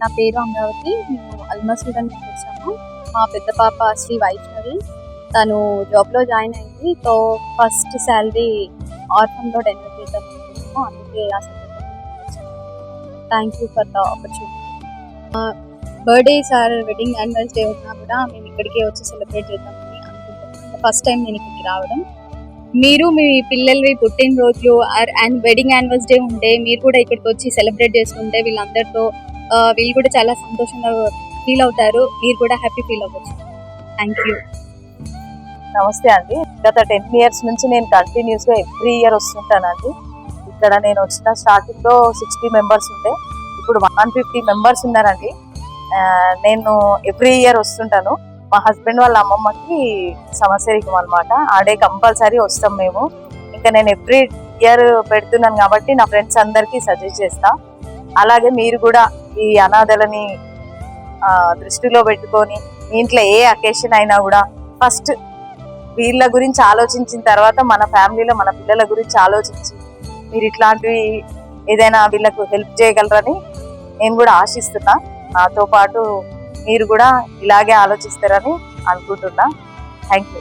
నా పేరు అమరావతి. మేము అల్మసూడన్ నుంచి వచ్చాము మా పెద్ద పాప శ్రీ వైష్ణవి. తను జాబ్లో జాయిన్ అయింది. తో ఫస్ట్ శాలరీ ఆర్ఫన్లో డెలివరీ చేద్దాం అనుకుంటున్నాము అందుకే ఆ thank you for the opportunity birthday sir wedding anniversary ఉన్నా కూడా మేము ఇక్కడికే వచ్చి సెలబ్రేట్ చేద్దామని అనుకుంటున్నాం ఫస్ట్ టైం నేను ఇక్కడికి రావడం. మీరు మీ పిల్లలవి పుట్టినరోజు అండ్ వెడ్డింగ్ యానివర్సరీ ఉంటే మీరు కూడా ఇక్కడికి వచ్చి సెలబ్రేట్ చేసుకుంటే వీళ్ళందరితో వీళ్ళు కూడా చాలా సంతోషంగా ఫీల్ అవుతారు. మీరు కూడా హ్యాపీ ఫీల్ అవ్వచ్చు. థ్యాంక్ యూ నమస్తే అండి. గత టెన్ ఇయర్స్ నుంచి నేను కంటిన్యూస్గా ఎవ్రీ ఇయర్ వస్తుంటానండి ఇక్కడ నేను వచ్చిన స్టార్టింగ్లో సిక్స్టీ మెంబర్స్ ఉంటే ఇప్పుడు వన్ ఫిఫ్టీ మెంబర్స్ ఉన్నారండి. నేను ఎవ్రీ ఇయర్ వస్తుంటాను. మా హస్బెండ్ వాళ్ళ అమ్మమ్మకి సమస్యరికం అనమాట ఆ డే కంపల్సరీ వస్తాం మేము. ఇంకా నేను ఎవ్రీ ఇయర్ పెడుతున్నాను కాబట్టి నా ఫ్రెండ్స్ అందరికీ సజెస్ట్ చేస్తా. అలాగే మీరు కూడా ఈ అనాథలని దృష్టిలో పెట్టుకొని ఇంట్లో ఏ అకేషన్ అయినా కూడా ఫస్ట్ వీళ్ళ గురించి ఆలోచించిన తర్వాత మన ఫ్యామిలీలో మన పిల్లల గురించి ఆలోచించి మీరు ఇట్లాంటివి ఏదైనా వీళ్ళకు హెల్ప్ చేయగలరని నేను కూడా ఆశిస్తున్నా. నాతో పాటు మీరు కూడా ఇలాగే ఆలోచిస్తారని అనుకుంటున్నా. Thank you